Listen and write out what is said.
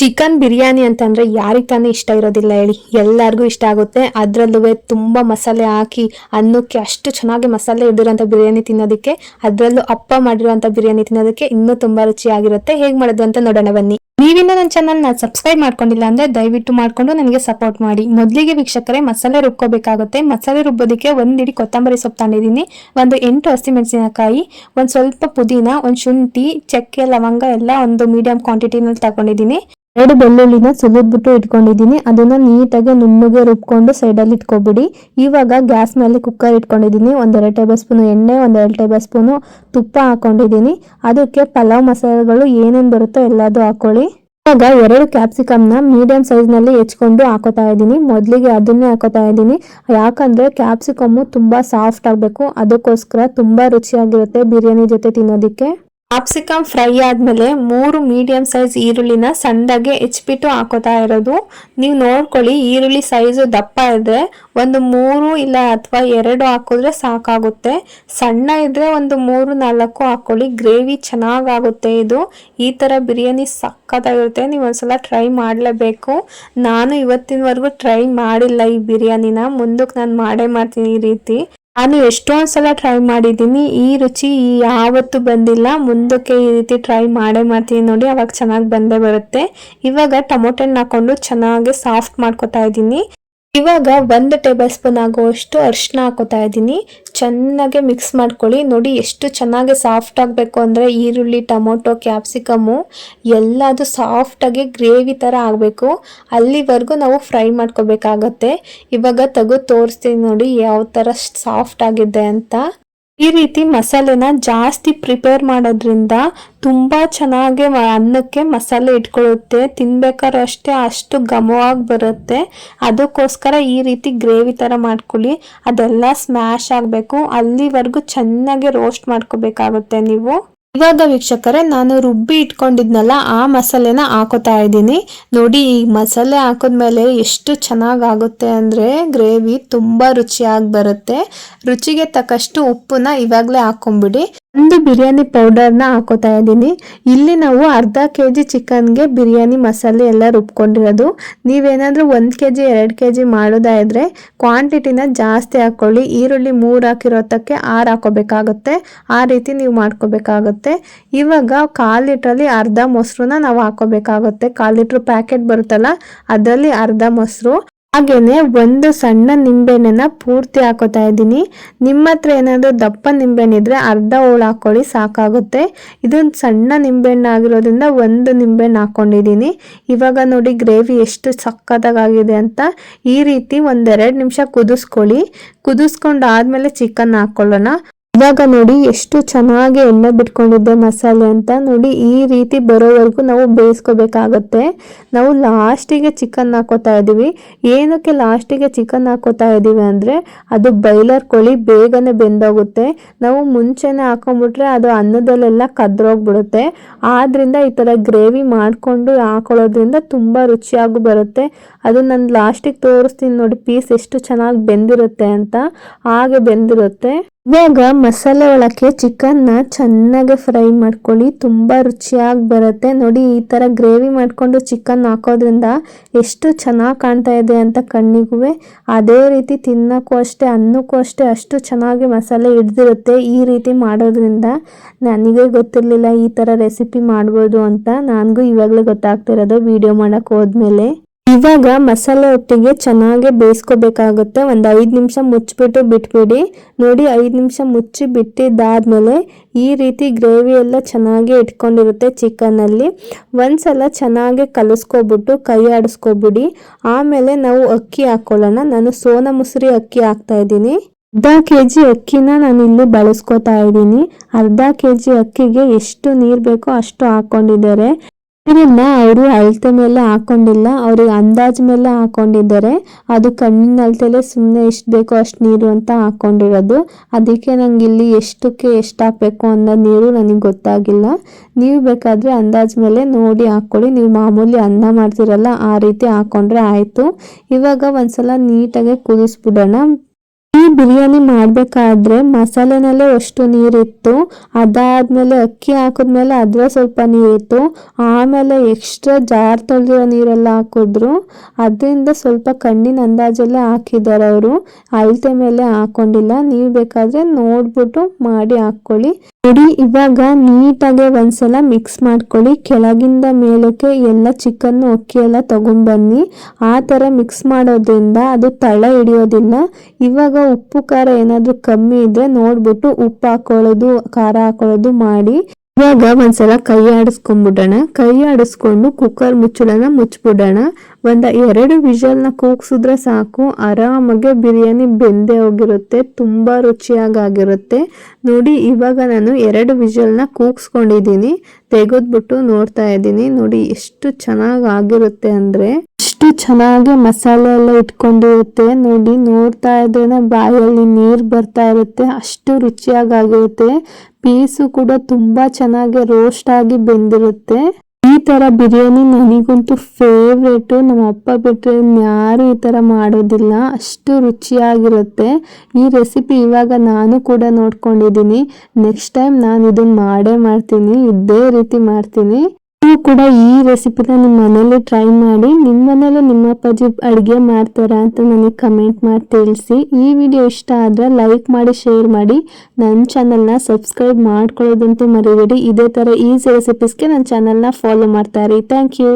Chicken biryani ಅಂತಂದ್ರೆ ಯಾರಿಗೆ ತಾನೇ ಇಷ್ಟ ಇರೋದಿಲ್ಲ ಹೇಳಿ. ಎಲ್ಲರಿಗೂ ಇಷ್ಟ ಆಗುತ್ತೆ. ಅದ್ರಲ್ಲೂ ತುಂಬಾ ಮಸಾಲೆ ಹಾಕಿ, ಅನ್ನಕ್ಕೆ ಅಷ್ಟು ಚೆನ್ನಾಗಿ ಮಸಾಲೆ ಹಿಡಿದಿರೋಂಥ ಬಿರಿಯಾನಿ ತಿನ್ನೋದಕ್ಕೆ, ಅದ್ರಲ್ಲೂ ಅಪ್ಪ ಮಾಡಿರುವಂತ ಬಿರಿಯಾನಿ ತಿನ್ನೋದಕ್ಕೆ ಇನ್ನೂ ತುಂಬಾ ರುಚಿಯಾಗಿರುತ್ತೆ. ಹೇಗ್ ಮಾಡೋದು ಅಂತ ನೋಡೋಣ ಬನ್ನಿ. ನೀವಿನ್ನ ನನ್ನ ಚಾನಲ್ನ ಸಬ್ಸ್ಕ್ರೈಬ್ ಮಾಡ್ಕೊಂಡಿಲ್ಲ ಅಂದ್ರೆ ದಯವಿಟ್ಟು ಮಾಡ್ಕೊಂಡು ನನಗೆ ಸಪೋರ್ಟ್ ಮಾಡಿ. ಮೊದಲಿಗೆ ವೀಕ್ಷಕರೇ, ಮಸಾಲೆ ರುಬ್ಕೋಬೇಕಾಗುತ್ತೆ. ಮಸಾಲೆ ರುಬ್ಬೋದಕ್ಕೆ ಒಂದು ಇಡೀ ಕೊತ್ತಂಬರಿ ಸೊಪ್ಪು ತಂದಿದ್ದೀನಿ. ಒಂದು ಎಂಟು ಹಸಿಮೆಣಸಿನಕಾಯಿ ಒಂದು ಸ್ವಲ್ಪ ಪುದೀನ, ಒಂದು ಶುಂಠಿ, ಚಕ್ಕೆ, ಲವಂಗ ಎಲ್ಲ ಒಂದು ಮೀಡಿಯಂ ಕ್ವಾಂಟಿಟಿನಲ್ಲಿ ತಗೊಂಡಿದ್ದೀನಿ. ಎರಡು ಬೆಳ್ಳುಳ್ಳಿನ ಸುಲಿದ್ಬಿಟ್ಟು ಇಟ್ಕೊಂಡಿದ್ದೀನಿ. ಅದನ್ನು ನೀಟಾಗಿ ನುಣ್ಣಗೆ ರುಬ್ಕೊಂಡು ಸೈಡಲ್ಲಿ ಇಟ್ಕೊಬಿಡಿ. ಇವಾಗ ಗ್ಯಾಸ್ ಮೇಲೆ ಕುಕ್ಕರ್ ಇಟ್ಕೊಂಡಿದ್ದೀನಿ. ಒಂದೆರಡು ಟೇಬಲ್ ಸ್ಪೂನು ಎಣ್ಣೆ, ಒಂದೆರಡು ಟೇಬಲ್ ಸ್ಪೂನು ತುಪ್ಪ ಹಾಕೊಂಡಿದ್ದೀನಿ. ಅದಕ್ಕೆ ಪಲಾವ್ ಮಸಾಲೆಗಳು ಏನೇನು ಬರುತ್ತೋ ಎಲ್ಲದೂ ಹಾಕೊಳ್ಳಿ. ಇವಾಗ ಎರಡು ಕ್ಯಾಪ್ಸಿಕಮ್ನ ಮೀಡಿಯಂ ಸೈಜ್ನಲ್ಲಿ ಹೆಚ್ಕೊಂಡು ಹಾಕೋತಾ ಇದ್ದೀನಿ. ಮೊದಲಿಗೆ ಅದನ್ನೇ ಹಾಕೋತಾ ಇದ್ದೀನಿ. ಯಾಕಂದ್ರೆ ಕ್ಯಾಪ್ಸಿಕಮ್ ತುಂಬಾ ಸಾಫ್ಟ್ ಆಗಬೇಕು. ಅದಕ್ಕೋಸ್ಕರ ತುಂಬಾ ರುಚಿಯಾಗಿರುತ್ತೆ ಬಿರಿಯಾನಿ ಜೊತೆ ತಿನ್ನೋದಿಕ್ಕೆ. ಕ್ಯಾಪ್ಸಿಕಮ್ ಫ್ರೈ ಆದಮೇಲೆ ಮೂರು ಮೀಡಿಯಂ ಸೈಜ್ ಈರುಳ್ಳಿನ ಸಣ್ಣದಾಗೆ ಹೆಚ್ಚಿಬಿಟ್ಟು ಹಾಕೋತಾ ಇರೋದು. ನೀವು ನೋಡ್ಕೊಳ್ಳಿ, ಈರುಳ್ಳಿ ಸೈಜು ದಪ್ಪ ಇದ್ರೆ ಒಂದು ಮೂರು ಇಲ್ಲ ಅಥವಾ ಎರಡು ಹಾಕಿದ್ರೆ ಸಾಕಾಗುತ್ತೆ. ಸಣ್ಣ ಇದ್ರೆ ಒಂದು ಮೂರು, ನಾಲ್ಕು ಹಾಕೊಳ್ಳಿ. ಗ್ರೇವಿ ಚೆನ್ನಾಗಾಗುತ್ತೆ ಇದು. ಈ ಥರ ಬಿರಿಯಾನಿ ಸಕ್ಕತ್ತಾಗಿರುತ್ತೆ ನೀವು ಒಂದ್ಸಲ ಟ್ರೈ ಮಾಡಲೇಬೇಕು. ನಾನು ಇವತ್ತಿನವರೆಗೂ ಟ್ರೈ ಮಾಡಿಲ್ಲ ಈ ಬಿರಿಯಾನಿನ. ಮುಂದಕ್ಕೆ ನಾನು ಮಾಡೇ ಮಾಡ್ತೀನಿ ಈ ರೀತಿ. ನಾನು ಎಷ್ಟೊಂದು ಸಲ ಟ್ರೈ ಮಾಡಿದ್ದೀನಿ, ಈ ರುಚಿ ಯಾವತ್ತೂ ಬಂದಿಲ್ಲ. ಮುಂದಕ್ಕೆ ಈ ರೀತಿ ಟ್ರೈ ಮಾಡೇ ಮಾಡ್ತೀನಿ ನೋಡಿ, ಅವಾಗ ಚೆನ್ನಾಗಿ ಬಂದೇ ಬರುತ್ತೆ. ಇವಾಗ ಟೊಮೊಟೊ ಹಣ್ಣು ಹಾಕೊಂಡು ಚೆನ್ನಾಗಿ ಸಾಫ್ಟ್ ಮಾಡ್ಕೊತಾ ಇದ್ದೀನಿ. ಇವಾಗ ಒಂದು ಟೇಬಲ್ ಸ್ಪೂನ್ ಆಗುವಷ್ಟು ಅರಿಶಿನ ಹಾಕೋತಾ ಇದ್ದೀನಿ. ಚೆನ್ನಾಗಿ ಮಿಕ್ಸ್ ಮಾಡ್ಕೊಳ್ಳಿ. ನೋಡಿ ಎಷ್ಟು ಚೆನ್ನಾಗಿ ಸಾಫ್ಟ್ ಆಗಬೇಕು ಅಂದರೆ ಈರುಳ್ಳಿ, ಟೊಮೊಟೊ ಕ್ಯಾಪ್ಸಿಕಮ್ಮು ಎಲ್ಲದು ಸಾಫ್ಟಾಗಿ ಗ್ರೇವಿ ಥರ ಆಗಬೇಕು. ಅಲ್ಲಿವರೆಗೂ ನಾವು ಫ್ರೈ ಮಾಡ್ಕೋಬೇಕಾಗತ್ತೆ. ಇವಾಗ ತೆಗೆದು ತೋರಿಸ್ತೀನಿ ನೋಡಿ ಯಾವ ಥರ ಸಾಫ್ಟ್ ಆಗಿದೆ ಅಂತ. ಈ ರೀತಿ ಮಸಾಲೆನ ಜಾಸ್ತಿ ಪ್ರಿಪೇರ್ ಮಾಡೋದ್ರಿಂದ ತುಂಬ ಚೆನ್ನಾಗಿ ಅನ್ನಕ್ಕೆ ಮಸಾಲೆ ಇಟ್ಕೊಳ್ಳುತ್ತೆ. ತಿನ್ಬೇಕಾದ್ರೆ ಅಷ್ಟೇ ಅಷ್ಟು ಘಮವಾಗಿ ಬರುತ್ತೆ. ಅದಕ್ಕೋಸ್ಕರ ಈ ರೀತಿ ಗ್ರೇವಿ ಥರ ಮಾಡ್ಕೊಳ್ಳಿ. ಅದೆಲ್ಲ ಸ್ಮ್ಯಾಶ್ ಆಗಬೇಕು. ಅಲ್ಲಿವರೆಗೂ ಚೆನ್ನಾಗಿ ರೋಸ್ಟ್ ಮಾಡ್ಕೋಬೇಕಾಗುತ್ತೆ ನೀವು. ಇವಾಗ ವೀಕ್ಷಕರೇ, ನಾನು ರುಬ್ಬಿ ಇಟ್ಕೊಂಡಿದ್ನಲ್ಲ, ಆ ಮಸಾಲೆನ ಹಾಕೋತಾ ಇದ್ದೀನಿ. ನೋಡಿ, ಈ ಮಸಾಲೆ ಹಾಕಿದ್ಮೇಲೆ ಎಷ್ಟು ಚೆನ್ನಾಗಿ ಆಗುತ್ತೆ ಅಂದರೆ ಗ್ರೇವಿ ತುಂಬ ರುಚಿಯಾಗಿ ಬರುತ್ತೆ. ರುಚಿಗೆ ತಕ್ಕಷ್ಟು ಉಪ್ಪನ್ನ ಇವಾಗಲೇ ಹಾಕೊಂಬಿಡಿ. ಒಂದು ಬಿರಿಯಾನಿ ಪೌಡರ್ನ ಹಾಕೋತಾ ಇದ್ದೀನಿ. ಇಲ್ಲಿ ನಾವು ಅರ್ಧ ಕೆ ಜಿ ಚಿಕನ್ಗೆ ಬಿರಿಯಾನಿ ಮಸಾಲೆ ಎಲ್ಲ ರುಬ್ಕೊಂಡಿರೋದು. ನೀವೇನಾದರೂ ಒಂದು ಕೆ ಜಿ ಎರಡು ಕೆ ಜಿ ಮಾಡೋದಾದ್ರೆ ಕ್ವಾಂಟಿಟಿನ ಜಾಸ್ತಿ ಹಾಕ್ಕೊಳ್ಳಿ ಈರುಳ್ಳಿ ಮೂರು ಹಾಕಿರೋತಕ್ಕೆ ಆರು ಹಾಕೋಬೇಕಾಗುತ್ತೆ. ಆ ರೀತಿ ನೀವು ಮಾಡ್ಕೋಬೇಕಾಗುತ್ತೆ. ಇವಾಗ ಕಾಲು ಲೀಟ್ರಲ್ಲಿ ಅರ್ಧ ಮೊಸರನ್ನ ನಾವು ಹಾಕೋಬೇಕಾಗುತ್ತೆ. ಕಾಲು ಲೀಟ್ರ್ ಪ್ಯಾಕೆಟ್ ಬರುತ್ತಲ್ಲ, ಅದರಲ್ಲಿ ಅರ್ಧ ಮೊಸರು. ಹಾಗೇನೆ ಒಂದು ಸಣ್ಣ ನಿಂಬೆಹಣ್ಣನ್ನ ಪೂರ್ತಿ ಹಾಕೋತಾ ಇದ್ದೀನಿ. ನಿಮ್ಮ ಹತ್ರ ಏನಾದರೂ ದಪ್ಪ ನಿಂಬೆಹಣ್ಣಿದ್ರೆ ಅರ್ಧ ಹೋಳು ಹಾಕೊಳ್ಳಿ, ಸಾಕಾಗುತ್ತೆ. ಇದೊಂದು ಸಣ್ಣ ನಿಂಬೆಹಣ್ಣು ಆಗಿರೋದ್ರಿಂದ ಒಂದು ನಿಂಬೆಹಣ್ಣು ಹಾಕೊಂಡಿದ್ದೀನಿ. ಇವಾಗ ನೋಡಿ ಗ್ರೇವಿ ಎಷ್ಟು ಸಕ್ಕತ್ತಾಗಿದೆ ಅಂತ. ಈ ರೀತಿ ಒಂದೆರಡು ನಿಮಿಷ ಕುದಿಸ್ಕೊಳ್ಳಿ. ಕುದಿಸ್ಕೊಂಡು ಆದ್ಮೇಲೆ ಚಿಕನ್ ಹಾಕೊಳ್ಳೋಣ. ಇವಾಗ ನೋಡಿ ಎಷ್ಟು ಚೆನ್ನಾಗಿ ಎಣ್ಣೆ ಬಿಟ್ಕೊಂಡಿದ್ದೆ ಮಸಾಲೆ ಅಂತ ನೋಡಿ ಈ ರೀತಿ ಬರೋವರೆಗೂ ನಾವು ಬೇಯಿಸ್ಕೋಬೇಕಾಗತ್ತೆ. ನಾವು ಲಾಸ್ಟಿಗೆ ಚಿಕನ್ ಹಾಕೋತಾ ಇದ್ದೀವಿ. ಏನಕ್ಕೆ ಲಾಸ್ಟಿಗೆ ಚಿಕನ್ ಹಾಕೋತಾ ಇದ್ದೀವಿ ಅಂದರೆ ಅದು ಬೈಲರ್ ಕೋಳಿ ಬೇಗನೆ ಬೆಂದೋಗುತ್ತೆ. ನಾವು ಮುಂಚೆನೆ ಹಾಕೊಂಡ್ಬಿಟ್ರೆ ಅದು ಅನ್ನದಲ್ಲೆಲ್ಲ ಕದ್ರೋಗ್ಬಿಡುತ್ತೆ. ಆದ್ದರಿಂದ ಈ ಥರ ಗ್ರೇವಿ ಮಾಡಿಕೊಂಡು ಹಾಕೊಳ್ಳೋದ್ರಿಂದ ತುಂಬ ರುಚಿಯಾಗಿ ಬರುತ್ತೆ. ಅದು ನಾನು ಲಾಸ್ಟಿಗೆ ತೋರಿಸ್ತೀನಿ ನೋಡಿ ಪೀಸ್ ಎಷ್ಟು ಚೆನ್ನಾಗಿ ಬೆಂದಿರುತ್ತೆ ಅಂತ. ಹಾಗೆ ಬೆಂದಿರುತ್ತೆ. ಇವಾಗ ಮಸಾಲೆ ಒಳಕ್ಕೆ ಚಿಕನ್ನ ಚೆನ್ನಾಗಿ ಫ್ರೈ ಮಾಡ್ಕೊಳ್ಳಿ. ತುಂಬ ರುಚಿಯಾಗಿ ಬರುತ್ತೆ. ನೋಡಿ, ಈ ಥರ ಗ್ರೇವಿ ಮಾಡಿಕೊಂಡು ಚಿಕನ್ ಹಾಕೋದ್ರಿಂದ ಎಷ್ಟು ಚೆನ್ನಾಗಿ ಕಾಣ್ತಾ ಇದೆ ಅಂತ ಕಣ್ಣಿಗೂ ಅದೇ ರೀತಿ ತಿನ್ನೋಕ್ಕೂ ಅಷ್ಟೇ, ಅನ್ನಕ್ಕೂ ಅಷ್ಟೇ ಅಷ್ಟು ಚೆನ್ನಾಗಿ ಮಸಾಲೆ ಹಿಡ್ದಿರುತ್ತೆ. ಈ ರೀತಿ ಮಾಡೋದ್ರಿಂದ ನನಗೆ ಗೊತ್ತಿರಲಿಲ್ಲ ಈ ಥರ ರೆಸಿಪಿ ಮಾಡ್ಬೋದು ಅಂತ. ನನಗೂ ಇವಾಗಲೇ ಗೊತ್ತಾಗ್ತಿರೋದು. ವಿಡಿಯೋ ಮಾಡೋಕ್ಕೆ ಹೋದ್ಮೇಲೆ. ಇವಾಗ ಮಸಾಲೆ ಒಟ್ಟಿಗೆ ಚೆನ್ನಾಗಿ ಬೇಯಿಸ್ಕೋಬೇಕಾಗುತ್ತೆ. ಒಂದು ಐದು ನಿಮಿಷ ಮುಚ್ಚಿಬಿಟ್ಟು ಬಿಟ್ಬಿಡಿ. ನೋಡಿ, ಐದು ನಿಮಿಷ ಮುಚ್ಚಿ ಬಿಟ್ಟಿದ್ದಾದಮೇಲೆ ಈ ರೀತಿ ಗ್ರೇವಿ ಎಲ್ಲ ಚೆನ್ನಾಗಿ ಇಟ್ಕೊಂಡಿರುತ್ತೆ ಚಿಕನಲ್ಲಿ. ಒಂದ್ಸಲ ಚೆನ್ನಾಗಿ ಕಲಿಸ್ಕೊಬಿಟ್ಟು ಕೈ ಆಡಿಸ್ಕೊಬಿಡಿ. ಆಮೇಲೆ ನಾವು ಅಕ್ಕಿ ಹಾಕ್ಕೊಳ್ಳೋಣ ನಾನು ಸೋನ ಮುಸುರಿ ಅಕ್ಕಿ ಹಾಕ್ತಾ ಇದ್ದೀನಿ. ಅರ್ಧ ಕೆ ಜಿ ಅಕ್ಕಿನ ನಾನು ಇಲ್ಲಿ ಬಳಸ್ಕೊತಾ ಇದ್ದೀನಿ. ಅರ್ಧ ಕೆ ಜಿ ಅಕ್ಕಿಗೆ ಎಷ್ಟು ನೀರು ಬೇಕೋ ಅಷ್ಟು ಹಾಕೊಂಡಿದ್ದಾರೆ ನೀರನ್ನ ಅವರು ಅಳತೆ ಮೇಲೆ ಹಾಕೊಂಡಿಲ್ಲ. ಅವ್ರಿಗೆ ಅಂದಾಜ್ ಮೇಲೆ ಹಾಕೊಂಡಿದ್ದಾರೆ. ಅದು ಕಣ್ಣಿನ ಅಳತೆಲೆ ಸುಮ್ಮನೆ ಎಷ್ಟು ಬೇಕೋ ಅಷ್ಟು ನೀರು ಅಂತ ಹಾಕೊಂಡಿರೋದು. ಅದಕ್ಕೆ ನಂಗೆ ಇಲ್ಲಿ ಎಷ್ಟಕ್ಕೆ ಎಷ್ಟು ಹಾಕಬೇಕು ಅನ್ನೋ ನೀರು ನನಗೆ ಗೊತ್ತಾಗಿಲ್ಲ. ನೀವು ಬೇಕಾದರೆ ಅಂದಾಜ್ ಮೇಲೆ ನೋಡಿ ಹಾಕ್ಕೊಳ್ಳಿ. ನೀವು ಮಾಮೂಲಿ ಅನ್ನ ಮಾಡ್ತಿರಲ್ಲ, ಆ ರೀತಿ ಹಾಕೊಂಡ್ರೆ ಆಯಿತು. ಇವಾಗ ಒಂದ್ಸಲ ನೀಟಾಗಿ ಕುದಿಸ್ಬಿಡೋಣ. ಈ ಬಿರಿಯಾನಿ ಮಾಡಬೇಕಾದ್ರೆ ಮಸಾಲೆನಲ್ಲೇ ಅಷ್ಟು ನೀರಿತ್ತು. ಅದಾದ್ಮೇಲೆ ಅಕ್ಕಿ ಹಾಕಿದ್ಮೇಲೆ ಅದ್ರ ಸ್ವಲ್ಪ ನೀರಿತ್ತು. ಆಮೇಲೆ ಎಕ್ಸ್ಟ್ರಾ ಜಾರ್ ತೊಳೆದಿರೋ ನೀರೆಲ್ಲ ಹಾಕಿದ್ರು. ಅದರಿಂದ ಸ್ವಲ್ಪ ಕಣ್ಣಿನ ಅಂದಾಜಲ್ಲೇ ಹಾಕಿದ್ದಾರೆ ಅವರು. ಅಳತೆ ಮೇಲೆ ಹಾಕೊಂಡಿಲ್ಲ. ನೀವು ಬೇಕಾದ್ರೆ ನೋಡ್ಬಿಟ್ಟು ಮಾಡಿ ಹಾಕ್ಕೊಳ್ಳಿ. ನೋಡಿ, ಇವಾಗ ನೀಟಾಗಿ ಒಂದ್ಸಲ ಮಿಕ್ಸ್ ಮಾಡ್ಕೊಳ್ಳಿ. ಕೆಳಗಿಂದ ಮೇಲಕ್ಕೆ ಎಲ್ಲ ಚಿಕನ್ ಅಕ್ಕಿ ಎಲ್ಲ ತಗೊಂಡ್ಬನ್ನಿ. ಆ ಥರ ಮಿಕ್ಸ್ ಮಾಡೋದ್ರಿಂದ ಅದು ತಳ ಹಿಡಿಯೋದಿಲ್ಲ. ಇವಾಗ ಉಪ್ಪು ಖಾರ ಏನಾದರೂ ಕಮ್ಮಿ ಇದ್ರೆ ನೋಡ್ಬಿಟ್ಟು ಉಪ್ಪು ಹಾಕೊಳ್ಳೋದು, ಖಾರ ಹಾಕೊಳ್ಳೋದು ಮಾಡಿ. ಇವಾಗ ಒಂದ್ಸಲ ಕೈ ಆಡಿಸ್ಕೊಂಡ್ಬಿಡೋಣ ಕೈ ಆಡಿಸ್ಕೊಂಡು ಕುಕ್ಕರ್ ಮುಚ್ಚಳನ ಮುಚ್ಬಿಡೋಣ. ಒಂದ ಎರಡು ವಿಷಲ್ನ ಕೂಗ್ಸಿದ್ರೆ ಸಾಕು. ಆರಾಮಾಗೆ ಬಿರಿಯಾನಿ ಬೆಂದೆ ಹೋಗಿರುತ್ತೆ. ತುಂಬಾ ರುಚಿಯಾಗಿರುತ್ತೆ ನೋಡಿ, ಇವಾಗ ನಾನು ಎರಡು ವಿಷಲ್ನ ಕೂಗ್ಸ್ಕೊಂಡಿದ್ದೀನಿ. ತೆಗೆದ್ಬಿಟ್ಟು ನೋಡ್ತಾ ಇದ್ದೀನಿ. ನೋಡಿ, ಎಷ್ಟು ಚೆನ್ನಾಗಿ ಆಗಿರುತ್ತೆ ಅಂದ್ರೆ. ಅಷ್ಟು ಚೆನ್ನಾಗಿ ಮಸಾಲೆ ಎಲ್ಲ ಇಟ್ಕೊಂಡಿರುತ್ತೆ ನೋಡಿ, ನೋಡ್ತಾ ಇದ್ರೇನೆ ಬಾಯಲ್ಲಿ ನೀರು ಬರ್ತಾ ಇರುತ್ತೆ, ಅಷ್ಟು ರುಚಿಯಾಗಿರುತ್ತೆ ಪೀಸು ಕೂಡ ತುಂಬ ಚೆನ್ನಾಗಿ ರೋಸ್ಟ್ ಆಗಿ ಬೆಂದಿರುತ್ತೆ. ಈ ತರ ಬಿರಿಯಾನಿ ನನಗಂತೂ ಫೇವ್ರೇಟು ನಮ್ಮ ಅಪ್ಪ ಬಿಟ್ಟರೆ ಯಾರು ಈ ತರ ಮಾಡೋದಿಲ್ಲ, ಅಷ್ಟು ರುಚಿಯಾಗಿರುತ್ತೆ. ಈ ರೆಸಿಪಿ ಇವಾಗ ನಾನು ಕೂಡ ನೋಡ್ಕೊಂಡಿದ್ದೀನಿ. ನೆಕ್ಸ್ಟ್ ಟೈಮ್ ನಾನು ಇದನ್ನ ಮಾಡೇ ಮಾಡ್ತೀನಿ, ಇದೇ ರೀತಿ ಮಾಡ್ತೀನಿ. ನೀವು ಕೂಡ ಈ ರೆಸಿಪಿನ ನಿಮ್ಮ ಮನೇಲಿ ಟ್ರೈ ಮಾಡಿ ನಿಮ್ಮ ಮನೇಲಿ ನಿಮ್ಮ ಅಪ್ಪಾಜಿ ಅಡುಗೆ ಮಾಡ್ತಾರಾ ಅಂತ ನನಗೆ ಕಮೆಂಟ್ ಮಾಡಿ ತಿಳಿಸಿ. ಈ ವಿಡಿಯೋ ಇಷ್ಟ ಆದರೆ ಲೈಕ್ ಮಾಡಿ ಶೇರ್ ಮಾಡಿ. ನನ್ನ ಚಾನಲ್ನ ಸಬ್ಸ್ಕ್ರೈಬ್ ಮಾಡ್ಕೊಳ್ಳೋದಂತೂ ಮರಿಬೇಡಿ. ಇದೇ ಥರ ಈಸಿ ರೆಸಿಪೀಸ್ಗೆ ನನ್ನ ಚಾನಲ್ನ ಫಾಲೋ ಮಾಡ್ತಾರೆ ಥ್ಯಾಂಕ್ ಯು